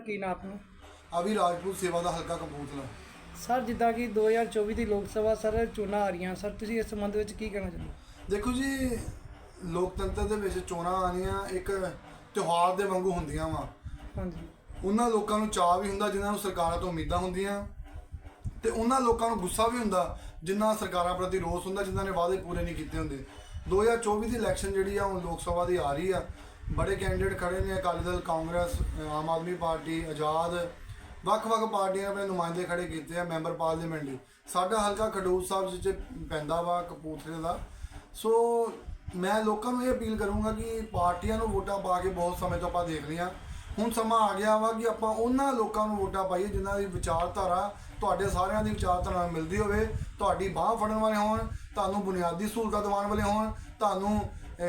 ਕੀ ਨਾਮ ਆਪਣਾ? ਅਭੀ ਰਾਜਪੂਤ ਸੇਵਾ ਦਾ ਹਲਕਾ ਕਪੂਰਥਲਾ। ਸਰ ਜਿੱਦਾਂ ਕਿ 2024 ਦੀ ਲੋਕ ਸਭਾ ਸਰ ਚੋਣਾਂ ਆ ਰਹੀਆਂ। ਸਰ ਤੁਸੀਂ ਇਸ ਸੰਬੰਧ ਵਿੱਚ ਕੀ ਕਹਿਣਾ ਚਾਹੁੰਦੇ ਹੋ? ਦੇਖੋ ਜੀ ਲੋਕਤੰਤਰ ਦੇ ਵਿੱਚ ਚੋਣਾਂ ਆਉਣੀਆਂ ਇੱਕ ਤਿਉਹਾਰ ਦੇ ਵਾਂਗੂ ਹੁੰਦੀਆਂ ਵਾ। ਹਾਂਜੀ। ਉਹਨਾਂ ਲੋਕਾਂ ਨੂੰ ਚਾਅ ਵੀ ਹੁੰਦਾ ਜਿਨ੍ਹਾਂ ਨੂੰ ਸਰਕਾਰਾਂ ਤੋਂ ਉਮੀਦਾਂ ਹੁੰਦੀਆਂ। ਤੇ ਉਹਨਾਂ ਲੋਕਾਂ ਨੂੰ ਗੁੱਸਾ ਵੀ ਹੁੰਦਾ ਜਿਨ੍ਹਾਂ ਸਰਕਾਰਾਂ ਪ੍ਰਤੀ ਰੋਸ ਹੁੰਦਾ ਜਿਨ੍ਹਾਂ ਨੇ ਵਾਅਦੇ ਪੂਰੇ ਨਹੀਂ ਕੀਤੇ ਹੁੰਦੇ। 2024 ਦੀ ਇਲੈਕਸ਼ਨ ਜਿਹੜੀ ਆ ਹੁਣ ਲੋਕ ਸਭਾ ਦੀ ਆ ਰਹੀ ਆ। ਬੜੇ ਕੈਂਡੀਡੇਟ ਖੜੇ ਨੇ, ਅਕਾਲੀ ਦਲ, ਕਾਂਗਰਸ ਆਮ ਆਦਮੀ ਪਾਰਟੀ, ਆਜ਼ਾਦ। ਵੱਖ-ਵੱਖ ਪਾਰਟੀਆਂ ਨੇ ਆਪਣੇ ਨੁਮਾਇੰਦੇ ਖੜੇ ਕੀਤੇ ਆ ਮੈਂਬਰ ਪਾਰਲੀਮੈਂਟ ਲਈ। ਸਾਡਾ ਹਲਕਾ ਖਡੂਰ ਸਾਹਿਬ ਜਿੱਚ ਪੈਂਦਾ ਵਾ ਕਪੂਰਥਲੇ ਦਾ। ਸੋ ਮੈਂ ਲੋਕਾਂ ਨੂੰ ਇਹ ਅਪੀਲ ਕਰੂੰਗਾ ਕਿ ਪਾਰਟੀਆਂ ਨੂੰ ਵੋਟਾਂ ਪਾ ਕੇ ਬਹੁਤ ਸਮੇਂ ਤੋਂ ਆਪਾਂ ਦੇਖ ਲਈਆਂ ਹੁਣ ਸਮਾਂ ਆ ਗਿਆ ਵਾ ਕਿ ਆਪਾਂ ਉਹਨਾਂ ਲੋਕਾਂ ਨੂੰ ਵੋਟਾਂ ਪਾਈਏ ਜਿਨ੍ਹਾਂ ਦੀ ਵਿਚਾਰਧਾਰਾ ਤੁਹਾਡੇ ਸਾਰਿਆਂ ਦੀ ਵਿਚਾਰਧਾਰਾ ਨਾਲ ਮਿਲਦੀ ਹੋਵੇ, ਤੁਹਾਡੀ ਬਾਹ ਫੜਨ ਵਾਲੇ ਹੋਣ, ਤੁਹਾਨੂੰ ਬੁਨਿਆਦੀ ਸਹੂਲਤਾਂ ਦਿਵਾਉਣ ਵਾਲੇ ਹੋਣ, ਤੁਹਾਨੂੰ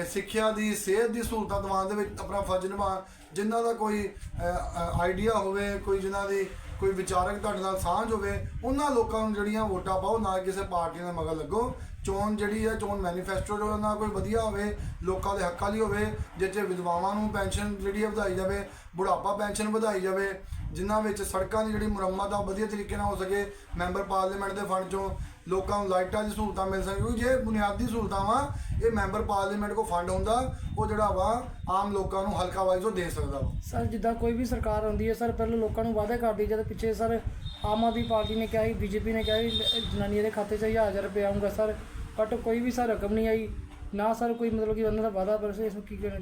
ਸਿੱਖਿਆ ਦੀ, ਸਿਹਤ ਦੀ ਸਹੂਲਤਾਂ ਦਿਵਾਉਣ ਦੇ ਵਿੱਚ ਆਪਣਾ ਫਰਜ਼ ਨਿਭਾਉਣ, ਜਿਨ੍ਹਾਂ ਦਾ ਕੋਈ ਆਈਡੀਆ ਹੋਵੇ, ਕੋਈ ਜਿਨ੍ਹਾਂ ਦੀ ਕੋਈ ਵਿਚਾਰਕ ਤੁਹਾਡੇ ਨਾਲ ਸਾਂਝ ਹੋਵੇ, ਉਹਨਾਂ ਲੋਕਾਂ ਨੂੰ ਜਿਹੜੀਆਂ ਵੋਟਾਂ ਪਾਓ, ਨਾ ਕਿਸੇ ਪਾਰਟੀ ਦੇ ਮਗਰ ਲੱਗੋ। ਚੋਣ ਜਿਹੜੀ ਹੈ ਚੋਣ ਮੈਨੀਫੈਸਟੋ ਜੋ ਨਾ ਕੋਈ ਵਧੀਆ ਹੋਵੇ, ਲੋਕਾਂ ਦੇ ਹੱਕਾਂ ਲਈ ਹੋਵੇ ਜਿਸ 'ਚ ਵਿਧਵਾਵਾਂ ਨੂੰ ਪੈਨਸ਼ਨ ਜਿਹੜੀ ਹੈ ਵਧਾਈ ਜਾਵੇ, ਬੁਢਾਪਾ ਪੈਨਸ਼ਨ ਵਧਾਈ ਜਾਵੇ, ਜਿਨ੍ਹਾਂ ਵਿੱਚ ਸੜਕਾਂ ਦੀ ਜਿਹੜੀ ਮੁਰੰਮਤ ਆ ਵਧੀਆ ਤਰੀਕੇ ਨਾਲ ਹੋ ਸਕੇ, ਮੈਂਬਰ ਪਾਰਲੀਮੈਂਟ ਦੇ ਫੰਡ ਚੋਂ ਲੋਕਾਂ ਨੂੰ ਲਾਈਟਾਂ ਦੀ ਸਹੂਲਤਾਂ ਮਿਲ ਸਕਣ ਕਿਉਂਕਿ ਜੇ ਬੁਨਿਆਦੀ ਸਹੂਲਤਾਂ ਵਾ, ਇਹ ਮੈਂਬਰ ਪਾਰਲੀਮੈਂਟ ਕੋ ਫੰਡ ਹੁੰਦਾ, ਉਹ ਜਿਹੜਾ ਵਾ, ਆਮ ਲੋਕਾਂ ਨੂੰ ਹਲਕਾ ਵਾਈਜ਼ ਉਹ ਦੇ ਸਕਦਾ ਵਾ। ਸਰ, ਜਿੱਦਾਂ ਕੋਈ ਵੀ ਸਰਕਾਰ ਆਉਂਦੀ ਹੈ, ਸਰ, ਪਹਿਲਾਂ ਲੋਕਾਂ ਨੂੰ ਵਾਅਦੇ ਕਰਦੀ, ਜਦ ਪਿੱਛੇ ਸਰ ਆਮ ਆਦਮੀ ਪਾਰਟੀ ਨੇ ਕਿਹਾ ਸੀ, ਬੀਜੇਪੀ ਨੇ ਕਿਹਾ ਸੀ ਜਨਾਨੀਆਂ ਦੇ ਖਾਤੇ 'ਚ 1000 ਰੁਪਏ ਆਊਗਾ, ਸਰ, ਬਟ ਕੋਈ ਵੀ ਸਰ ਰਕਮ ਨਹੀਂ ਆਈ, ਨਾ ਸਰ ਕੋਈ ਮਤਲਬ ਕਿ ਉਹਨਾਂ ਦਾ ਵਾਅਦਾ, ਪਰ ਇਸ ਨੂੰ ਕੀ ਕਹਿਣਾ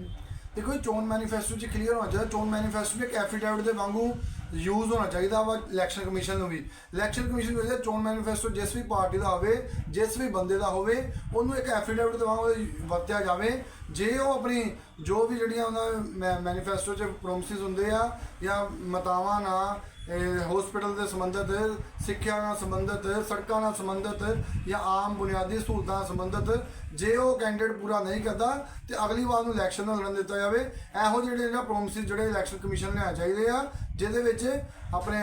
ਦੇਖੋ ਇਹ ਚੋਣ ਮੈਨੀਫੈਸਟੋ 'ਚ ਕਲੀਅਰ ਹੋਣਾ ਚਾਹੀਦਾ, ਚੋਣ ਮੈਨੀਫੈਸਟੋ ਇੱਕ ਐਫੀਡੈਵਿਟ ਦੇ ਵਾਂਗੂ ਯੂਜ਼ ਹੋਣਾ ਚਾਹੀਦਾ ਵਾ ਇਲੈਕਸ਼ਨ ਕਮਿਸ਼ਨ ਨੂੰ ਵੀ। ਇਲੈਕਸ਼ਨ ਕਮਿਸ਼ਨ ਨੂੰ ਚਾਹੀਦਾ ਚੋਣ ਮੈਨੀਫੈਸਟੋ ਜਿਸ ਵੀ ਪਾਰਟੀ ਦਾ ਹੋਵੇ, ਜਿਸ ਵੀ ਬੰਦੇ ਦਾ ਹੋਵੇ, ਉਹਨੂੰ ਇੱਕ ਐਫੀਡੈਵਿਟ ਦੇ ਵਾਂਗੂ ਵਰਤਿਆ ਜਾਵੇ। ਜੇ ਉਹ ਆਪਣੀ ਜੋ ਵੀ ਜਿਹੜੀਆਂ ਉਹਨਾਂ ਮੈਨੀਫੈਸਟੋ 'ਚ ਪ੍ਰੋਮਿਸਿਸ ਹੁੰਦੇ ਆ ਜਾਂ ਮਤਾਵਾਂ ਨਾਲ ਹਸਪੀਟਲ ਦੇ ਸੰਬੰਧਿਤ ਸਿੱਖਿਆ ਨਾਲ ਸੰਬੰਧਿਤ ਸੜਕਾਂ ਨਾਲ ਸੰਬੰਧਿਤ ਜਾਂ ਆਮ ਬੁਨਿਆਦੀ ਸਹੂਲਤਾਂ ਨਾਲ ਸੰਬੰਧਿਤ ਜੇ ਉਹ ਕੈਂਡੀਡੇਟ ਪੂਰਾ ਨਹੀਂ ਕਰਦਾ ਤੇ ਅਗਲੀ ਵਾਰ ਨੂੰ ਇਲੈਕਸ਼ਨ ਨਾਲ ਲੜਨ ਦਿੱਤਾ ਜਾਵੇ। ਇਹੋ ਜਿਹੜੇ ਜਿਹੜਾ ਪ੍ਰੋਮਿਸਿਸ ਜਿਹੜੇ ਇਲੈਕਸ਼ਨ ਕਮਿਸ਼ਨ ਲਿਆ ਚਾਹੀਦੇ ਆ ਜਿਹਦੇ ਵਿੱਚ ਆਪਣੇ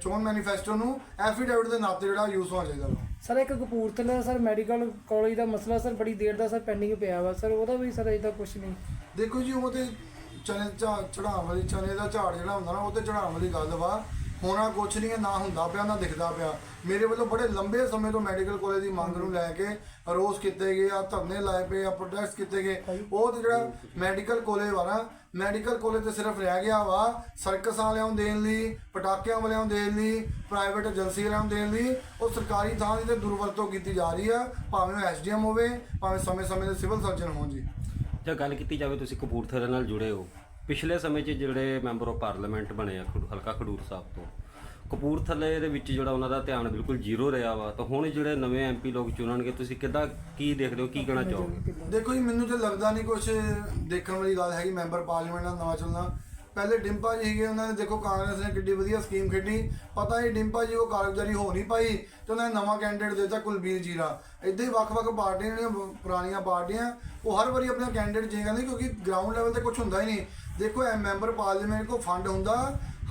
ਚੋਣ ਮੈਨੀਫੈਸਟੋ ਨੂੰ ਐਫੀਡੈਵਿਟ ਦੇ ਨਾਤੇ ਜਿਹੜਾ ਯੂਜ਼ ਹੋਣਾ ਚਾਹੀਦਾ ਸਰ ਇੱਕ ਕਪੂਰਥਲੇ ਸਰ ਮੈਡੀਕਲ ਕਾਲਜ ਦਾ ਮਸਲਾ ਸਰ ਬੜੀ ਦੇਰ ਦਾ ਸਰ ਪੈਂਡਿੰਗ ਪਿਆ ਵਾ। ਸਰ ਉਹਦਾ ਵੀ ਸਰ ਅਜੇ ਕੁਝ ਨਹੀਂ। ਦੇਖੋ ਜੀ ਉਹ ਤੇ ਚਨੇ ਚੜਾਉਣ ਵਾਲੀ ਚਨੇ ਦਾ ਝਾੜ ਜਿਹੜਾ ਹੁੰਦਾ ਨਾ ਉਹ ਤੇ ਚੜਾਉਣ ਵਾਲੀ ਗੱਲ ਵਾ। ਹੋਣਾ ਕੁਛ ਨਹੀਂ ਹੈ, ਨਾ ਹੁੰਦਾ ਪਿਆ, ਨਾ ਦਿਖਦਾ ਪਿਆ। ਮੇਰੇ ਵੱਲੋਂ ਬੜੇ ਲੰਬੇ ਸਮੇਂ ਤੋਂ ਮੈਡੀਕਲ ਕਾਲਜ ਦੀ ਮੰਗ ਨੂੰ ਲੈ ਕੇ ਰੋਸ ਕੀਤੇ ਗਏ ਆ ਧਰਨੇ ਲਾਏ ਪਏ ਆ ਪ੍ਰੋਟੈਸਟ ਕੀਤੇ ਗਏ। ਉਹ ਤੇ ਜਿਹੜਾ ਮੈਡੀਕਲ ਕਾਲਜ ਵਾ ਨਾ ਮੈਡੀਕਲ ਕਾਲਜ ਤੇ ਸਿਰਫ ਰਹਿ ਗਿਆ ਵਾ ਸਰਕਸ ਵਾਲਿਆਂ ਨੂੰ ਦੇਣ ਲਈ, ਪਟਾਕਿਆਂ ਵਾਲਿਆਂ ਨੂੰ ਦੇਣ ਲਈ ਪ੍ਰਾਈਵੇਟ ਏਜੰਸੀ ਵਾਲਿਆਂ ਨੂੰ ਦੇਣ ਲਈ, ਉਹ ਸਰਕਾਰੀ ਥਾਂ ਦੀ ਤੇ ਦੁਰਵਰਤੋਂ ਕੀਤੀ ਜਾ ਰਹੀ ਆ, ਭਾਵੇਂ ਉਹ ਐਸਡੀਐਮ ਹੋਵੇ, ਭਾਵੇਂ ਸਮੇਂ-ਸਮੇਂ ਦੇ ਸਿਵਲ ਸਰਜਨ ਹੋਣ ਜੀ। ਜੇ ਗੱਲ ਕੀਤੀ ਜਾਵੇ, ਤੁਸੀਂ ਕਪੂਰਥਲੇ ਨਾਲ ਜੁੜੇ ਹੋ। ਪਿਛਲੇ ਸਮੇਂ 'ਚ ਜਿਹੜੇ ਮੈਂਬਰ ਆਫ ਪਾਰਲੀਮੈਂਟ ਬਣੇ ਆ ਖਡੂ- ਹਲਕਾ ਖਡੂਰ ਸਾਹਿਬ ਤੋਂ, ਕਪੂਰਥਲੇ ਦੇ ਵਿੱਚ ਜਿਹੜਾ ਉਹਨਾਂ ਦਾ ਧਿਆਨ ਬਿਲਕੁਲ ਜ਼ੀਰੋ ਰਿਹਾ ਵਾ, ਤਾਂ ਹੁਣ ਜਿਹੜੇ ਨਵੇਂ ਐਮਪੀ ਲੋਕ ਚੁਣਨਗੇ, ਤੁਸੀਂ ਕਿੱਦਾਂ, ਕੀ ਦੇਖਦੇ ਹੋ, ਕੀ ਕਹਿਣਾ ਚਾਹੋਗੇ? ਦੇਖੋ ਜੀ, ਮੈਨੂੰ ਤੇ ਲੱਗਦਾ ਨਹੀਂ ਕੁਝ ਦੇਖਣ ਵਾਲੀ ਗੱਲ ਹੈਗੀ, ਮੈਂਬਰ ਪਾਰਲੀਮੈਂਟ ਦਾ ਨਵਾਂ ਚੱਲਣਾ ਪਹਿਲੇ ਡਿੰਪਾ ਜੀ ਸੀਗੇ, ਉਹਨਾਂ ਨੇ ਦੇਖੋ ਕਾਂਗਰਸ ਨੇ ਕਿੱਡੀ ਵਧੀਆ ਸਕੀਮ ਖੇਡੀ। ਪਤਾ ਹੀ ਡਿੰਪਾ ਜੀ ਉਹ ਕਾਰਗੁਜ਼ਾਰੀ ਹੋ ਨਹੀਂ ਪਾਈ ਤੇ ਉਹਨਾਂ ਨੇ ਨਵਾਂ ਕੈਂਡੀਡੇਟ ਦਿੱਤਾ ਕੁਲਬੀਰ ਜੀਰਾ। ਇੱਦਾਂ ਹੀ ਵੱਖ-ਵੱਖ ਪਾਰਟੀਆਂ ਜਿਹੜੀਆਂ ਪੁਰਾਣੀਆਂ ਪਾਰਟੀਆਂ, ਉਹ ਹਰ ਵਾਰੀ ਆਪਣਾ ਕੈਂਡੀਡੇਟ ਚੇਂਜ ਕਰਦੇ ਕਿਉਂਕਿ ਗਰਾਊਂਡ ਲੈਵਲ ਤੇ ਕੁਝ ਹੁੰਦਾ ਹੀ ਨਹੀਂ ਦੇਖੋ ਐ ਮੈਂਬਰ ਪਾਰਲੀਮੈਂਟ ਕੋ ਫੰਡ ਹੁੰਦਾ,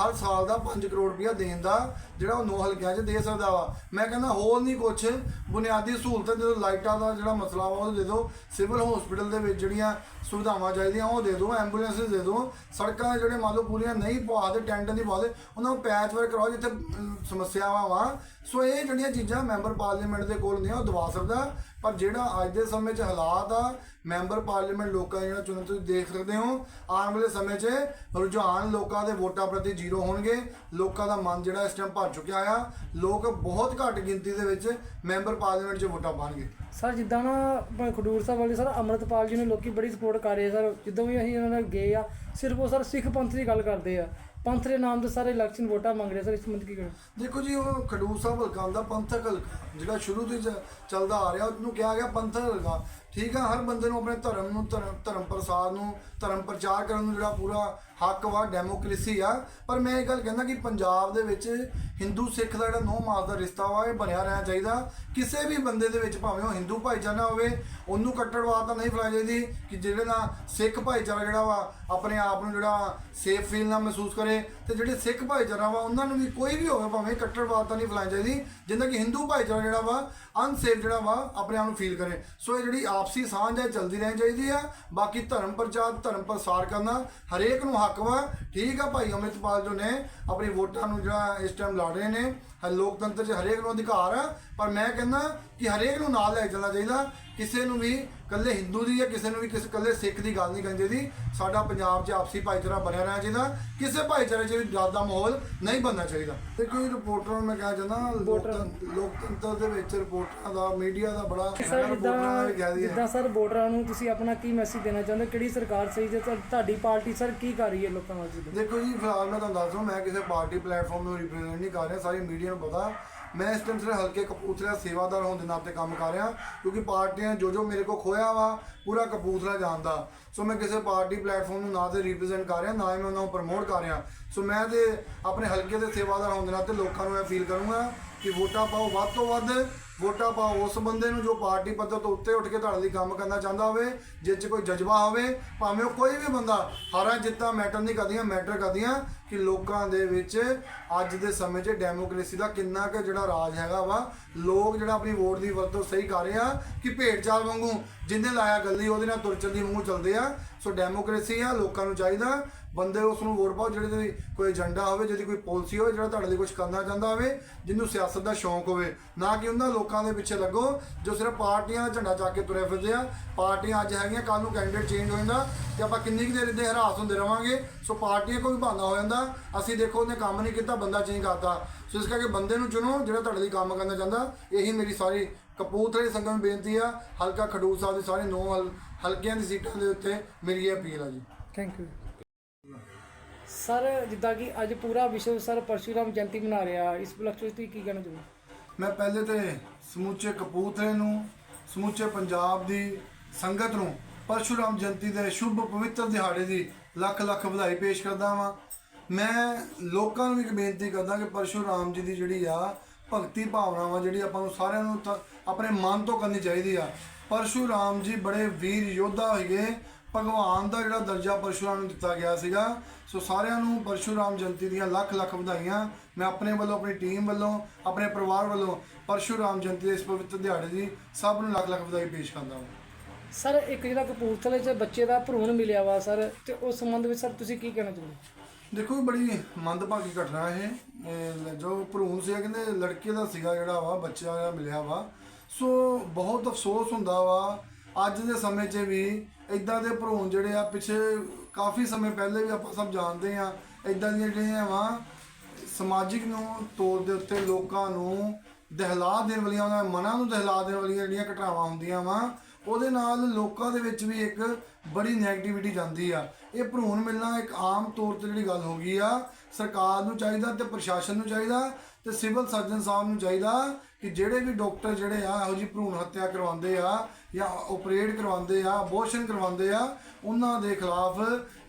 ਹਰ ਸਾਲ ਦਾ 5 ਕਰੋੜ ਰੁਪਇਆ ਦੇਣ ਦਾ, ਜਿਹੜਾ ਉਹ ਨੌ ਹਲਕਿਆਂ 'ਚ ਦੇ ਸਕਦਾ ਵਾ। ਮੈਂ ਕਹਿੰਦਾ, ਹੋਰ ਨਹੀਂ ਕੁਛ। ਬੁਨਿਆਦੀ ਸਹੂਲਤਾਂ ਜਦੋਂ ਲਾਈਟਾਂ ਦਾ ਜਿਹੜਾ ਮਸਲਾ ਵਾ, ਉਹ ਦੇ ਦਿਓ ਸਿਵਲ ਹਸਪੀਟਲ ਦੇ ਵਿੱਚ ਜਿਹੜੀਆਂ ਸੁਵਿਧਾਵਾਂ ਚਾਹੀਦੀਆਂ, ਉਹ ਦੇ ਦਿਓ ਐਂਬੂਲੈਂਸ ਦੇ ਦਿਓ ਸੜਕਾਂ ਜਿਹੜੇ ਮੰਨ ਲਓ ਪੂਰੀਆਂ ਨਹੀਂ ਪਵਾ ਦੇ, ਟੈਂਟ ਨਹੀਂ ਪਵਾ ਦੇ, ਉਹਨਾਂ ਨੂੰ ਪੈਚ ਵਰਕ ਕਰਵਾਓ, ਜਿੱਥੇ ਸਮੱਸਿਆਵਾਂ ਵਾ। ਸੋ ਇਹ ਜਿਹੜੀਆਂ ਚੀਜ਼ਾਂ ਮੈਂਬਰ ਪਾਰਲੀਮੈਂਟ ਦੇ ਕੋਲ ਹੁੰਦੀਆਂ, ਉਹ ਦਵਾ ਸਕਦਾ। ਪਰ ਜਿਹੜਾ ਅੱਜ ਦੇ ਸਮੇਂ 'ਚ ਹਾਲਾਤ ਆ, ਮੈਂਬਰ ਪਾਰਲੀਮੈਂਟ ਲੋਕਾਂ ਜਿਹੜਾ ਚੁਣਨ ਤੁਸੀਂ ਦੇਖ ਸਕਦੇ ਹੋ, ਆਉਣ ਵਾਲੇ ਸਮੇਂ 'ਚ ਰੁਝਾਨ ਲੋਕਾਂ ਦੇ ਵੋਟਾਂ ਪ੍ਰਤੀ ਜ਼ੀਰੋ ਹੋਣਗੇ। ਲੋਕਾਂ ਦਾ ਮਨ ਜਿਹੜਾ ਇਸ ਟਾਈਮ ਭਰ ਚੁੱਕਿਆ ਆ। ਲੋਕ ਬਹੁਤ ਘੱਟ ਗਿਣਤੀ ਦੇ ਵਿੱਚ ਮੈਂਬਰ ਪਾਰਲੀਮੈਂਟ 'ਚ ਵੋਟਾਂ ਪਾਣਗੇ। ਸਰ, ਜਿੱਦਾਂ ਨਾ ਖਡੂਰ ਸਾਹਿਬ ਵਾਲੇ, ਸਰ, ਅੰਮ੍ਰਿਤਪਾਲ ਜੀ ਨੂੰ ਲੋਕੀ ਬੜੀ ਸਪੋਰਟ ਕਰ ਰਹੇ ਸਰ। ਜਿੱਦਾਂ ਵੀ ਅਸੀਂ ਉਹਨਾਂ ਨਾਲ ਗਏ ਆ, ਸਿਰਫ ਉਹ, ਸਰ, ਸਿੱਖ ਪੰਥ ਦੀ ਗੱਲ ਕਰਦੇ ਆ। ਪੰਥ ਦੇ ਨਾਮ ਤੇ ਸਾਰੇ ਇਲੈਕਸ਼ਨ ਵੋਟਾਂ ਮੰਗ ਰਹੇ ਸਰ, ਇਸ ਸੰਬੰਧ ਕੀ ਕਹਿਣਾ? ਦੇਖੋ ਜੀ, ਉਹ ਖਡੂਰ ਸਾਹਿਬ ਹਲਕਾ ਦਾ ਪੰਥਕ ਹਲਕਾ, ਜਿਹੜਾ ਸ਼ੁਰੂ ਤੋਂ ਚੱਲਦਾ ਆ ਰਿਹਾ, ਉਹਨੂੰ ਕਿਹਾ ਗਿਆ ਪੰਥਕ ਹਲਕਾ। ਠੀਕ ਆ, ਹਰ ਬੰਦੇ ਨੂੰ ਆਪਣੇ ਧਰਮ ਨੂੰ, ਧਰਮ ਧਰਮ ਪ੍ਰਸਾਰ ਨੂੰ, ਧਰਮ ਪ੍ਰਚਾਰ ਕਰਨ ਨੂੰ ਜਿਹੜਾ ਪੂਰਾ ਹੱਕ ਵਾ ਡੈਮੋਕ੍ਰੇਸੀ ਆ। ਪਰ ਮੈਂ ਇਹ ਗੱਲ ਕਹਿੰਦਾ ਕਿ ਪੰਜਾਬ ਦੇ ਵਿੱਚ ਹਿੰਦੂ ਸਿੱਖ ਦਾ ਜਿਹੜਾ ਨੋ ਮਾਸ ਦਾ ਰਿਸ਼ਤਾ ਵਾ, ਇਹ ਬਣਿਆ ਰਹਿਣਾ ਚਾਹੀਦਾ। ਕਿਸੇ ਵੀ ਬੰਦੇ ਦੇ ਵਿੱਚ ਭਾਵੇਂ ਉਹ ਹਿੰਦੂ ਭਾਈਚਾਰਾ ਹੋਵੇ, ਉਹਨੂੰ ਕੱਟੜਵਾਦ ਤਾਂ ਨਹੀਂ ਫੈਲਾਈ ਚਾਹੀਦੀ ਕਿ ਜਿਹੜੇ ਨਾਲ ਸਿੱਖ ਭਾਈਚਾਰਾ ਜਿਹੜਾ ਵਾ, ਆਪਣੇ ਆਪ ਨੂੰ ਜਿਹੜਾ ਸੇਫ ਫੀਲ ਨਾ ਮਹਿਸੂਸ ਕਰੇ। ਤੇ ਜਿਹੜੇ ਸਿੱਖ ਭਾਈਚਾਰਾ ਵਾ, ਉਹਨਾਂ ਨੂੰ ਵੀ ਕੋਈ ਵੀ ਹੋਵੇ, ਭਾਵੇਂ ਕੱਟੜਵਾਦ ਤਾਂ ਨਹੀਂ ਫੈਲਾਈ ਚਾਹੀਦੀ ਜਿੰਦਾ ਕਿ ਹਿੰਦੂ ਭਾਈਚਾਰਾ ਜਿਹੜਾ ਵਾ ਅਨਸੇਫ ਜਿਹੜਾ ਵਾ, ਆਪਣੇ ਆਪ ਨੂੰ ਫੀਲ ਕਰੇ। ਸੋ ਇਹ ਜਿਹੜੀ ਆਪਸੀ ਸਾਂਝ ਹੈ ਚੱਲਦੀ ਰਹਿਣੀ ਚਾਹੀਦੀ ਆ ਬਾਕੀ ਧਰਮ ਪ੍ਰਚਾਰ, ਧਰਮ ਪ੍ਰਸਾਰ ਕਰਨਾ ਹਰੇਕ ਨੂੰ ਹੱਕ ਵਾ। ਠੀਕ ਆ ਭਾਈ ਅਮਿਤਪਾਲ ਜੋ ਨੇ, ਆਪਣੀ ਵੋਟਾਂ ਨੂੰ ਜਿਹੜਾ ਇਸ ਟਾਈਮ ਲੜ ਰਹੇ ਨੇ। ਹ- ਲੋਕਤੰਤਰ 'ਚ ਹਰੇਕ ਨੂੰ ਅਧਿਕਾਰ ਆ ਪਰ ਮੈਂ ਕਹਿੰਦਾ ਕਿ ਹਰੇਕ ਨੂੰ ਨਾਲ ਲੈ ਚੱਲਣਾ ਚਾਹੀਦਾ। ਕਿਸੇ ਨੂੰ ਵੀ ਕੱਲੇ ਹਿੰਦੂ ਦੀ ਜਾਂ ਕਿਸੇ ਨੂੰ ਵੀ ਕਿਸੇ ਕੱਲੇ ਸਿੱਖ ਦੀ ਗੱਲ ਨਹੀਂ ਕਰਨੀ ਚਾਹੀਦੀ। ਸਾਡਾ ਪੰਜਾਬ 'ਚ ਆਪਸੀ ਭਾਈਚਾਰਾ ਬਣਿਆ ਰਹਿਣਾ ਚਾਹੀਦਾ। ਕਿਸੇ ਭਾਈਚਾਰੇ 'ਚ ਵੀ ਡਰ ਦਾ ਮਾਹੌਲ ਨਹੀਂ ਬਣਨਾ ਚਾਹੀਦਾ। ਤੇ ਕੋਈ ਰਿਪੋਰਟਰ ਨੂੰ ਮੈਂ ਕਹਿਣਾ ਚਾਹੁੰਦਾ ਲੋਕਤੰਤਰ ਦੇ ਵਿੱਚ ਰਿਪੋਰਟਰਾਂ ਦਾ ਮੀਡੀਆ ਦਾ ਬੜਾ ਸਰ ਦਾ ਕਹਿ ਜਿੱਦਾਂ ਜਿੱਦਾਂ ਸਰ ਵੋਟਰਾਂ ਨੂੰ ਤੁਸੀਂ ਆਪਣਾ ਕੀ ਮੈਸੇਜ ਦੇਣਾ ਚਾਹੁੰਦੇ? ਕਿਹੜੀ ਸਰਕਾਰ ਸਹੀ ਜੇ? ਤੁਹਾ- ਤੁਹਾਡੀ ਪਾਰਟੀ ਸਰ ਕੀ ਕਰ ਰਹੀ ਹੈ ਲੋਕਾਂ ਵਾਸਤੇ? ਦੇਖੋ ਜੀ ਫਿਲਹਾਲ ਮੈਂ ਤੁਹਾਨੂੰ ਦੱਸ ਦਵਾਂ ਮੈਂ ਕਿਸੇ ਪਾਰਟੀ ਪਲੇਟਫਾਰਮ ਨੂੰ ਰਿਪਰੈਜ਼ੈਂਟ ਨਹੀਂ ਕਰ ਰਿਹਾ ਸਾਰੀ ਮੀਡੀਆ ਨੂੰ ਪਤਾ। ਮੈਂ ਇਸ ਟਾਈਮ ਸਿਰਫ ਹਲਕੇ ਕਪੂਰਥਲਾ ਸੇਵਾਦਾਰ ਹੋਣ ਦੇ ਨਾਤੇ ਕੰਮ ਕਰ ਰਿਹਾ, ਕਿਉਂਕਿ ਪਾਰਟੀਆਂ ਜੋ ਜੋ ਮੇਰੇ ਕੋ ਖੋਇਆ ਵਾ, ਪੂਰਾ ਕਪੂਰਥਲਾ ਜਾਣਦਾ। ਸੋ ਮੈਂ ਕਿਸੇ ਪਾਰਟੀ ਪਲੇਟਫਾਰਮ ਨੂੰ ਨਾ ਤੇ ਰਿਪਰੈਜ਼ੈਂਟ ਕਰ ਰਿਹਾ, ਨਾ ਹੀ ਮੈਂ ਉਹਨਾਂ ਨੂੰ ਪ੍ਰਮੋਟ ਕਰ ਰਿਹਾ। ਸੋ ਮੈਂ ਤੇ ਆਪਣੇ ਹਲਕੇ ਦੇ ਸੇਵਾਦਾਰ ਹੋਣ ਦੇ ਨਾਤੇ ਲੋਕਾਂ ਨੂੰ ਅਪੀਲ ਕਰੂੰਗਾ ਕਿ ਵੋਟਾਂ ਪਾਓ ਵੱਧ ਤੋਂ ਵੱਧ ਵੋਟਾਂ ਪਾਓ। ਉਸ ਬੰਦੇ ਨੂੰ ਜੋ ਪਾਰਟੀ ਪੱਧਰ ਤੋਂ ਉੱਤੇ ਉੱਠ ਕੇ ਤੁਹਾਡੇ ਲਈ ਕੰਮ ਕਰਨਾ ਚਾਹੁੰਦਾ ਹੋਵੇ, ਜਿਸ 'ਚ ਕੋਈ ਜਜ਼ਬਾ ਹੋਵੇ, ਭਾਵੇਂ ਉਹ ਕੋਈ ਵੀ ਬੰਦਾ ਹਾਰਾਂ ਜਿੱਤਾਂ ਮੈਟਰ ਨਹੀਂ ਕਰਦੀਆਂ, ਮੈਟਰ ਕਰਦੀਆਂ ਕਿ ਲੋਕਾਂ ਦੇ ਵਿੱਚ ਅੱਜ ਦੇ ਸਮੇਂ 'ਚ ਡੈਮੋਕ੍ਰੇਸੀ ਦਾ ਕਿੰਨਾ ਕੁ ਜਿਹੜਾ ਰਾਜ ਹੈਗਾ ਵਾ, ਲੋਕ ਜਿਹੜਾ ਆਪਣੀ ਵੋਟ ਦੀ ਵਰਤੋਂ ਸਹੀ ਕਰ ਰਹੇ ਆ ਕਿ ਭੇਡ ਚਾਲ ਵਾਂਗੂ ਜਿੰਨੇ ਲਾਇਆ ਗੱਲੀ ਉਹਦੇ ਨਾਲ ਤੁਰ ਚੱਲਦੀ ਵਾਂਗੂ ਚੱਲਦੇ ਆ। ਸੋ ਡੈਮੋਕ੍ਰੇਸੀ ਆ, ਲੋਕਾਂ ਨੂੰ ਚਾਹੀਦਾ ਬੰਦੇ ਉਸ ਨੂੰ ਵੋਟ ਪਾਓ, ਜਿਹੜੇ ਦੀ ਕੋਈ ਏਜੰਡਾ ਹੋਵੇ, ਜਿਹਦੀ ਕੋਈ ਪਾਲਿਸੀ ਹੋਵੇ, ਜਿਹੜਾ ਤੁਹਾਡੇ ਲਈ ਕੁਝ ਕਰਨਾ ਚਾਹੁੰਦਾ ਹੋਵੇ, ਜਿਹਨੂੰ ਸਿਆਸਤ ਦਾ ਸ਼ੌਂਕ ਹੋਵੇ। ਨਾ ਕਿ ਉਹਨਾਂ ਲੋਕਾਂ ਦੇ ਪਿੱਛੇ ਲੱਗੋ, ਜੋ ਸਿਰਫ ਪਾਰਟੀਆਂ ਦਾ ਝੰਡਾ ਚੱਕ ਕੇ ਤੁਰੇ ਫਿਰਦੇ ਆ। ਪਾਰਟੀਆਂ ਅੱਜ ਹੈਗੀਆਂ ਕੱਲ ਨੂੰ ਕੈਂਡੀਡੇਟ ਚੇਂਜ ਹੋ ਜਾਂਦਾ ਤੇ ਆਪਾਂ ਕਿੰਨੀ ਕੁ ਦੇਰ ਇੱਦੇ ਹਰਾਸ ਹੁੰਦੇ ਰਵਾਂਗੇ। ਸੋ ਪਾਰਟੀਆਂ ਕੋਈ ਬਹਾਨਾ ਹੋ ਜਾਂਦਾ। ਅਸੀਂ ਦੇਖੋ, ਉਹਨੇ ਕੰਮ ਨਹੀਂ ਕੀਤਾ, ਬੰਦਾ ਚੇਂਜ ਕਰਤਾ। ਸੋ ਇਸ ਕਰਕੇ ਬੰਦੇ ਨੂੰ ਚੁਣੋ, ਜਿਹੜਾ ਤੁਹਾਡੇ ਲਈ ਕੰਮ ਕਰਨਾ ਚਾਹੁੰਦਾ। ਇਹੀ ਮੇਰੀ ਸਾਰੀ ਕਪੂਰਥਲੇ ਸੰਗਮ ਨੂੰ ਬੇਨਤੀ ਆ। ਹਲਕਾ ਖਡੂਰ ਸਾਹਿਬ ਦੇ ਸਾਰੇ ਨੌ ਹਲ- ਹਲਕਿਆਂ ਦੀ ਸੀਟਾਂ ਦੇ ਉੱਤੇ ਮੇਰੀ ਇਹ ਅਪੀਲ ਆ ਜੀ। ਥੈਂਕ ਯੂ ਸਰ, ਜਿੱਦਾਂ ਕਿ ਅੱਜ ਪੂਰਾ ਵਿਸ਼ਵ ਸਰ ਪਰਸ਼ੂਰਾਮ ਜਯੰਤੀ ਮਨਾ ਰਿਹਾ, ਇਸ ਉਪਲਕਸ਼ ਵਿੱਚ ਤੁਸੀਂ ਕੀ ਕਹਿਣਾ ਚਾਹੁੰਦੇ ਮੈਂ ਪਹਿਲੇ ਤੇ ਸਮੁੱਚੇ ਕਪੂਰਥਲੇ ਨੂੰ, ਸਮੁੱਚੇ ਪੰਜਾਬ ਦੀ ਸੰਗਤ ਨੂੰ ਪਰਸ਼ੂਰਾਮ ਜਯੰਤੀ ਦੇ ਸ਼ੁਭ ਪਵਿੱਤਰ ਦਿਹਾੜੇ ਦੀ ਲੱਖ ਲੱਖ ਵਧਾਈ ਪੇਸ਼ ਕਰਦਾ ਵਾਂ। ਮੈਂ ਲੋਕਾਂ ਨੂੰ ਵੀ ਇੱਕ ਬੇਨਤੀ ਕਰਦਾ ਕਿ ਪਰਸ਼ੁਰਾਮ ਜੀ ਦੀ ਜਿਹੜੀ ਆ ਭਗਤੀ ਭਾਵਨਾਵਾਂ ਜਿਹੜੀ ਆਪਾਂ ਨੂੰ ਸਾਰਿਆਂ ਨੂੰ ਤਾਂ ਆਪਣੇ ਮਨ ਤੋਂ ਕਰਨੀ ਚਾਹੀਦੀ ਆ। ਪਰਸ਼ੁਰਾਮ ਜੀ ਬੜੇ ਵੀਰ ਯੋਧਾ ਹੋਈਏ ਭਗਵਾਨ ਦਾ ਜਿਹੜਾ ਦਰਜਾ ਪਰਸ਼ੁਰਾਮ ਨੂੰ ਦਿੱਤਾ ਗਿਆ ਸੀਗਾ। ਸੋ ਸਾਰਿਆਂ ਨੂੰ ਪਰਸ਼ੁਰਾਮ ਜਯੰਤੀ ਦੀਆਂ ਲੱਖ ਲੱਖ ਵਧਾਈਆਂ। ਮੈਂ ਆਪਣੇ ਵੱਲੋਂ ਆਪਣੀ ਟੀਮ ਵੱਲੋਂ ਆਪਣੇ ਪਰਿਵਾਰ ਵੱਲੋਂ ਪਰਸ਼ੁਰਾਮ ਜਯੰਤੀ ਦੇ ਇਸ ਪਵਿੱਤਰ ਦਿਹਾੜੇ ਦੀ ਸਭ ਨੂੰ ਲੱਖ ਲੱਖ ਵਧਾਈ ਪੇਸ਼ ਕਰਦਾ ਹਾਂ। ਸਰ ਇੱਕ ਜਿਹੜਾ ਕਪੂਰਥਲੇ 'ਚ ਬੱਚੇ ਦਾ ਭਰੂਣ ਮਿਲਿਆ ਵਾ ਸਰ ਤੇ ਉਸ ਸੰਬੰਧ ਵਿੱਚ ਸਰ ਤੁਸੀਂ ਕੀ ਕਹਿਣਾ ਚਾਹੁੰਦੇ ਦੇਖੋ ਬੜੀ ਮੰਦਭਾਗੀ ਘਟਨਾ ਇਹ। ਇਹ ਜੋ ਭਰੂਣ ਸੀ ਕਹਿੰਦੇ ਲੜਕੇ ਦਾ ਸੀਗਾ ਜਿਹੜਾ ਵਾ ਬੱਚਾ ਜਿਹੜਾ ਮਿਲਿਆ ਵਾ। ਸੋ ਬਹੁਤ ਅਫਸੋਸ ਹੁੰਦਾ ਵਾ ਅੱਜ ਦੇ ਸਮੇਂ 'ਚ ਵੀ ਇਦਾਂ ਦੇ ਭਰੂਣ ਜਿਹੜੇ ਆ, ਪਿੱਛੇ ਕਾਫੀ ਸਮੇਂ ਪਹਿਲੇ ਵੀ ਆਪਾਂ ਸਭ ਜਾਣਦੇ ਆ ਇਦਾਂ ਦੀਆਂ ਜਿਹੜੀਆਂ ਵਾ ਸਮਾਜਿਕ ਨੂੰ ਤੌਰ ਦੇ ਉੱਤੇ ਲੋਕਾਂ ਨੂੰ ਦਹਿਲਾ ਦੇਣ ਵਾਲੀਆਂ, ਉਹਨਾਂ ਦੇ ਮਨਾਂ ਨੂੰ ਦਹਿਲਾ ਦੇਣ ਵਾਲੀਆਂ ਜਿਹੜੀਆਂ ਘਟਨਾਵਾਂ ਹੁੰਦੀਆਂ ਵਾ, ਉਹਦੇ ਨਾਲ ਲੋਕਾਂ ਦੇ ਵਿੱਚ ਵੀ ਇੱਕ ਬੜੀ ਨੈਗੇਟਿਵਿਟੀ ਜਾਂਦੀ ਆ। ਇਹ ਭਰੂਣ ਮਿਲਣਾ ਇੱਕ ਆਮ ਤੌਰ ਤੇ ਜਿਹੜੀ ਗੱਲ ਹੋ ਗਈ ਆ ਸਰਕਾਰ ਨੂੰ ਚਾਹੀਦਾ ਤੇ ਪ੍ਰਸ਼ਾਸਨ ਨੂੰ ਚਾਹੀਦਾ ਤੇ ਸਿਵਲ ਸਰਜਨ ਸਾਹਿਬ ਨੂੰ ਚਾਹੀਦਾ ਕਿ ਜਿਹੜੇ ਵੀ ਡਾਕਟਰ ਜਿਹੜੇ ਆ, ਇਹੋ ਜਿਹੀ ਭਰੂਣ ਹੱਤਿਆ ਕਰਵਾਉਂਦੇ ਆ ਜਾਂ ਆਪਰੇਟ ਕਰਵਾਉਂਦੇ ਆ, ਅਬੋਰਸ਼ਨ ਕਰਵਾਉਂਦੇ ਆ, ਉਹਨਾਂ ਦੇ ਖਿਲਾਫ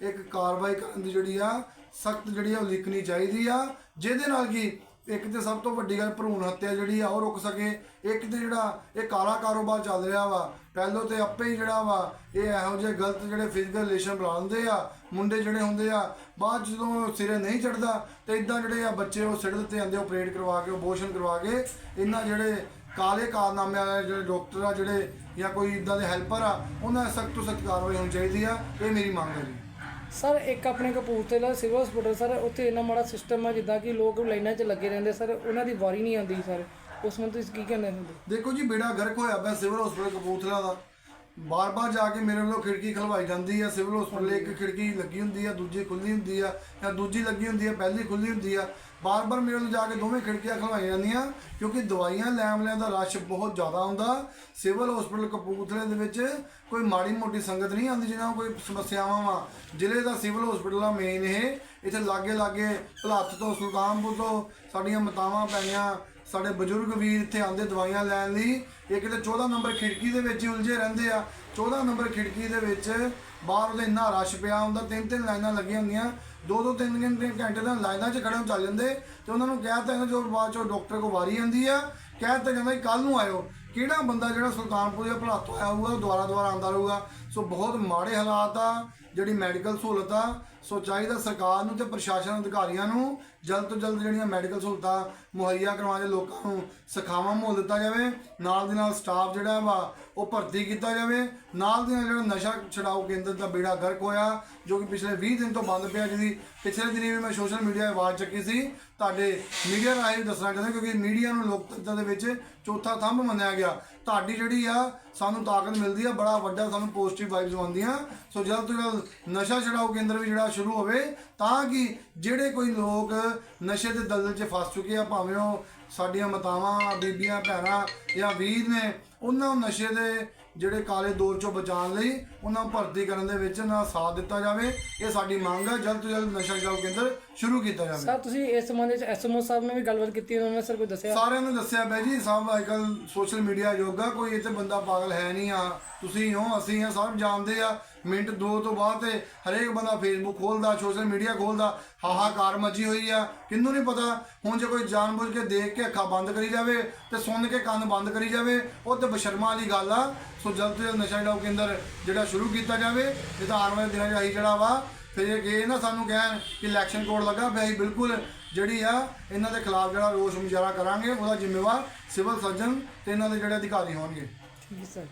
ਇੱਕ ਕਾਰਵਾਈ ਕਰਨ ਦੀ ਜਿਹੜੀ ਆ, ਸਖਤ ਜਿਹੜੀ ਆ ਉਹ ਲਿਖਣੀ ਚਾਹੀਦੀ ਆ। ਜਿਹਦੇ ਨਾਲ ਕਿ ਇੱਕ ਤੇ ਸਭ ਤੋਂ ਵੱਡੀ ਗੱਲ ਭਰੂਣ ਹੱਤਿਆ ਜਿਹੜੀ ਆ, ਉਹ ਰੁਕ ਸਕੇ। ਇੱਕ ਤੇ ਜਿਹੜਾ ਇਹ ਕਾਲਾ ਕਾਰੋਬਾਰ ਚੱਲ ਰਿਹਾ ਵਾ, ਪਹਿਲੋਂ ਤੇ ਆਪੇ ਹੀ ਜਿਹੜਾ ਵਾ, ਇਹ ਇਹੋ ਜਿਹੇ ਗਲਤ ਜਿਹੜੇ ਫਿਜ਼ੀਕਲ ਰਿਲੇਸ਼ਨ ਬਣਾਉਂਦੇ ਆ, ਮੁੰਡੇ ਜਿਹੜੇ ਹੁੰਦੇ ਆ, ਬਾਅਦ ਜਦੋਂ ਸਿਰੇ ਨਹੀਂ ਚੜਦਾ ਤੇ ਇਦਾਂ ਜਿਹੜੇ ਆ ਬੱਚੇ ਉਹ ਸਿਰ ਦਿੱਤੇ ਜਾਂਦੇ ਆਪਰੇਟ ਕਰਵਾ ਕੇ ਅਬੋਰਸ਼ਨ ਕਰਵਾ ਕੇ, ਇਹਨਾਂ ਜਿਹੜੇ ਕਾਲੇ ਕਾਰਨਾਮੇ ਵਾਲੇ ਜਿਹੜੇ ਡਾਕਟਰ ਆ ਜਿਹੜੇ ਜਾਂ ਕੋਈ ਇਦਾਂ ਦੇ ਹੈਲਪਰ ਆ, ਉਹਨਾਂ ਸਖਤ ਤੋਂ ਸਖਤ ਕਾਰਵਾਈ ਹੋਣੀ ਚਾਹੀਦੀ ਆ, ਇਹ ਮੇਰੀ ਮੰਗ ਹੈ ਜੀ। ਸਰ, ਇੱਕ ਆਪਣੇ ਕਪੂਰਥਲਾ ਸਿਵਲ ਹਸਪੀਟਲ ਸਰ, ਉੱਥੇ ਇੰਨਾ ਮਾੜਾ ਸਿਸਟਮ ਹੈ ਜਿੱਦਾਂ ਕਿ ਲੋਕ ਲਾਈਨਾਂ 'ਚ ਲੱਗੇ ਰਹਿੰਦੇ, ਸਰ, ਉਹਨਾਂ ਦੀ ਵਾਰੀ ਨਹੀਂ ਆਉਂਦੀ, ਸਰ। ਉਸ ਨੂੰ ਤੁਸੀਂ ਕੀ ਕਹਿੰਦੇ ਹੁੰਦੇ? ਦੇਖੋ ਜੀ ਬੇੜਾ ਗਰਕ ਹੋਇਆ ਪਿਆ ਸਿਵਲ ਹਸਪੀਟਲ ਕਪੂਰਥਲਾ ਦਾ। ਬਾਰ-ਬਾਰ ਜਾ ਕੇ ਮੇਰੇ ਵੱਲੋਂ ਖਿੜਕੀ ਖਲਵਾਈ ਜਾਂਦੀ ਆ ਸਿਵਲ ਹਸਪੀਟਲ ਇੱਕ ਖਿੜਕੀ ਲੱਗੀ ਹੁੰਦੀ ਆ ਦੂਜੀ ਖੁੱਲੀ ਹੁੰਦੀ ਆ ਜਾਂ ਦੂਜੀ ਲੱਗੀ ਹੁੰਦੀ ਆ ਪਹਿਲੀ ਖੁੱਲੀ ਹੁੰਦੀ ਆ ਬਾਰ-ਬਾਰ ਮੇਰੇ ਵੱਲੋਂ ਜਾ ਕੇ ਦੋਵੇਂ ਖਿੜਕੀਆਂ ਖਲਵਾਈਆਂ ਜਾਂਦੀਆਂ ਕਿਉਂਕਿ ਦਵਾਈਆਂ ਲੈਣ ਵਾਲਿਆਂ ਦਾ ਰਸ਼ ਬਹੁਤ ਜ਼ਿਆਦਾ ਹੁੰਦਾ। ਸਿਵਲ ਹਸਪੀਟਲ ਕਪੂਰਥਲੇ ਦੇ ਵਿੱਚ ਕੋਈ ਮਾੜੀ ਮੋਟੀ ਸੰਗਤ ਨਹੀਂ ਆਉਂਦੀ ਜਿਹਨਾਂ ਕੋਈ ਸਮੱਸਿਆਵਾਂ ਵਾ। ਜ਼ਿਲ੍ਹੇ ਦਾ ਸਿਵਲ ਹਸਪੀਟਲ ਆ ਮੇਨ ਇਹ। ਇੱਥੇ ਲਾਗੇ ਲਾਗੇ ਭਲੱਥ ਤੋਂ ਸੁਲਤਾਨਪੁਰ ਤੋਂ ਸਾਡੀਆਂ ਮਤਾਵਾਂ ਪੈਣੀਆਂ ਸਾਡੇ ਬਜ਼ੁਰਗ ਵੀਰ ਇੱਥੇ ਆਉਂਦੇ ਦਵਾਈਆਂ ਲੈਣ ਲਈ। ਇੱਕ ਤੇ 14 ਨੰਬਰ ਖਿੜਕੀ ਦੇ ਵਿੱਚ ਹੀ ਉਲਝੇ ਰਹਿੰਦੇ ਆ। 14 ਨੰਬਰ ਖਿੜਕੀ ਦੇ ਵਿੱਚ ਬਾਹਰ ਉਹਦੇ ਇੰਨਾ ਰਸ਼ ਪਿਆ ਹੁੰਦਾ, ਤਿੰਨ ਤਿੰਨ ਲਾਈਨਾਂ ਲੱਗੀਆਂ ਹੁੰਦੀਆਂ। ਦੋ ਦੋ ਤਿੰਨ ਤਿੰਨ ਘੰਟੇ ਦਾ ਲਾਈਨਾਂ 'ਚ ਖੜੇ ਹੋ ਚੱਲ ਜਾਂਦੇ। ਤੇ ਉਹਨਾਂ ਨੂੰ ਕਹਿ ਤਾ ਜਾਂਦਾ ਜੋ ਬਾਅਦ ਚੋਂ ਡਾਕਟਰ ਕੋ ਵਾਰੀ ਆਉਂਦੀ ਆ। ਕਹਿ ਤਾ ਜਾਂਦਾ ਕੱਲ ਨੂੰ ਆਇਓ। ਕਿਹੜਾ ਬੰਦਾ ਜਿਹੜਾ ਸੁਲਤਾਨਪੁਰ ਜਾਂ ਭਲਾਤੋਂ ਆਇਆ ਹੋਊਗਾ ਉਹ ਦੁਆਰਾ ਦੁਆਰਾ ਆਉਂਦਾ ਰਹੂਗਾ। ਸੋ ਬਹੁਤ ਮਾੜੇ ਹਾਲਾਤ ਆ, ਜਿਹੜੀ ਮੈਡੀਕਲ ਸਹੂਲਤ ਆ ਸੋ ਚਾਹੀਦਾ ਸਰਕਾਰ ਨੂੰ ਤੇ ਪ੍ਰਸ਼ਾਸਨ ਅਧਿਕਾਰੀਆਂ ਨੂੰ ਜਲਦ ਤੋਂ ਜਲਦ ਜਿਹੜੀਆਂ ਮੈਡੀਕਲ ਸਹੂਲਤਾਂ ਮੁਹੱਈਆ ਕਰਵਾਉਣ ਦੇ ਲੋਕਾਂ ਨੂੰ ਸਿਖਾਵਾਂ ਮੁਹੱਲ ਦਿੱਤਾ ਜਾਵੇ, ਨਾਲ ਦੀ ਨਾਲ ਸਟਾਫ ਜਿਹੜਾ ਵਾ ਉਹ ਭਰਤੀ ਕੀਤਾ ਜਾਵੇ, ਨਾਲ ਦੀ ਨਾਲ ਜਿਹੜਾ ਨਸ਼ਾ ਛਡਾਊ ਕੇਂਦਰ ਦਾ ਬੇੜਾ ਗਰਕ ਹੋਇਆ, ਜੋ ਕਿ ਪਿਛਲੇ 20 ਦਿਨ ਤੋਂ ਬੰਦ ਪਿਆ ਜਿਹਦੀ ਪਿਛਲੇ ਦਿਨੀ ਵੀ ਮੈਂ ਸੋਸ਼ਲ ਮੀਡੀਆ 'ਤੇ ਆਵਾਜ਼ ਚੱਕੀ ਸੀ ਤੁਹਾਡੇ ਮੀਡੀਆ ਰਾਹੀਂ ਦੱਸਣਾ ਚਾਹੁੰਦੇ, ਕਿਉਂਕਿ ਮੀਡੀਆ ਨੂੰ ਲੋਕਤੰਤਰ ਦੇ ਵਿੱਚ ਚੌਥਾ ਥੰਬ ਮੰਨਿਆ ਗਿਆ। ਤੁਹਾਡੀ ਜਿਹੜੀ ਆ, ਸਾਨੂੰ ਤਾਕਤ ਮਿਲਦੀ ਆ, ਬੜਾ ਵੱਡਾ ਸਾਨੂੰ ਪੋਜ਼ਿਟਿਵ ਵਾਈਬਸ ਆਉਂਦੀਆਂ। ਸੋ ਜਲਦ ਤੋਂ ਜਲਦ ਨਸ਼ਾ ਛਡਾਊ ਕੇਂਦਰ ਵੀ ਜਿਹੜਾ ਸ਼ੁਰੂ ਹੋਵੇ, ਤਾਂ ਕਿ ਜਿਹੜੇ ਕੋਈ ਲੋਕ ਨਸ਼ੇ ਦੇ ਦਲਦਲ 'ਚ ਫਸ ਚੁੱਕੇ ਆ, ਭਾਵੇਂ ਉਹ ਸਾਡੀਆਂ ਮਾਤਾਵਾਂ, ਬੀਬੀਆਂ, ਭੈਣਾਂ ਜਾਂ ਵੀਰ ਨੇ, ਉਹਨਾਂ ਨੂੰ ਨਸ਼ੇ ਦੇ ਜਿਹੜੇ ਕਾਲੇ ਦੌਰ ਚੋਂ ਬਚਾਉਣ ਲਈ ਉਹਨਾਂ ਨੂੰ ਭਰਤੀ ਕਰਨ ਦੇ ਵਿੱਚ ਨਾ ਸਾਥ ਦਿੱਤਾ ਜਾਵੇ। ਇਹ ਸਾਡੀ ਮੰਗ ਹੈ ਜਲਦ ਤੋਂ ਜਲਦ ਨਸ਼ਾ ਛਡਾਊ ਕੇਂਦਰ ਸ਼ੁਰੂ ਕੀਤਾ ਜਾਵੇ। ਸਰ ਤੁਸੀਂ ਇਸ ਸੰਬੰਧ ਵਿੱਚ ਐਸਐਮਓ ਸਾਹਿਬ ਨੇ ਵੀ ਗੱਲਬਾਤ ਕੀਤੀ ਉਹਨਾਂ ਨੇ ਸਰ ਕੋਈ ਦੱਸਿਆ? ਸਾਰਿਆਂ ਨੂੰ ਦੱਸਿਆ ਬਈ ਜੀ ਸਭ ਅੱਜਕੱਲ ਸੋਸ਼ਲ ਮੀਡੀਆ ਯੁੱਗ ਕੋਈ ਇੱਥੇ ਬੰਦਾ ਪਾਗਲ ਹੈ ਨਹੀਂ ਆ। ਤੁਸੀਂ ਹੋ ਅਸੀਂ ਆ ਸਭ ਜਾਣਦੇ ਆ। ਮਿੰਟ ਦੋ ਤੋਂ ਬਾਅਦ ਤੇ ਹਰੇਕ ਬੰਦਾ ਫੇਸਬੁੱਕ ਖੋਲਦਾ ਸੋਸ਼ਲ ਮੀਡੀਆ ਖੋਲਦਾ, ਹਾਹਾਕਾਰ ਮਚੀ ਹੋਈ ਆ। ਕਿੰਨੂੰ ਨਹੀਂ ਪਤਾ, ਹੁਣ ਜੇ ਕੋਈ ਜਾਣਬੁੱਝ ਕੇ ਦੇਖ ਕੇ ਅੱਖਾਂ ਬੰਦ ਕਰੀ ਜਾਵੇ ਤੇ ਸੁਣ ਕੇ ਕੰਨ ਬੰਦ ਕਰੀ ਜਾਵੇ, ਉਹ ਤੇ ਬਸ਼ਰਮਾ ਵਾਲੀ ਗੱਲ ਆ। ਸੋ ਜਲਦ ਤੋਂ ਜਲਦ ਨਸ਼ਾ ਛਡਾਊ ਕੇਂਦਰ ਜਿਹੜਾ ਸ਼ੁਰੂ ਕੀਤਾ ਜਾਵੇ, ਇਹ ਤਾਂ ਆਉਣ ਵਾਲੇ ਦਿਨਾਂ 'ਚ ਅਸੀਂ ਜਿਹੜਾ ਵਾ। ਫਿਰ ਇਹ ਕਿ ਨਾ ਸਾਨੂੰ ਕਹਿਣ ਕਿ ਇਲੈਕਸ਼ਨ ਕੋਡ ਲੱਗਾ ਵੀ ਅਸੀਂ ਬਿਲਕੁਲ ਜਿਹੜੀ ਆ, ਇਹਨਾਂ ਦੇ ਖਿਲਾਫ ਜਿਹੜਾ ਰੋਸ ਮੁਜ਼ਾਹਰਾ ਕਰਾਂਗੇ, ਉਹਦਾ ਜ਼ਿੰਮੇਵਾਰ ਸਿਵਲ ਸਰਜਨ ਤੇ ਇਹਨਾਂ ਦੇ ਜਿਹੜੇ ਅਧਿਕਾਰੀ ਹੋਣਗੇ। ਠੀਕ ਸਰ।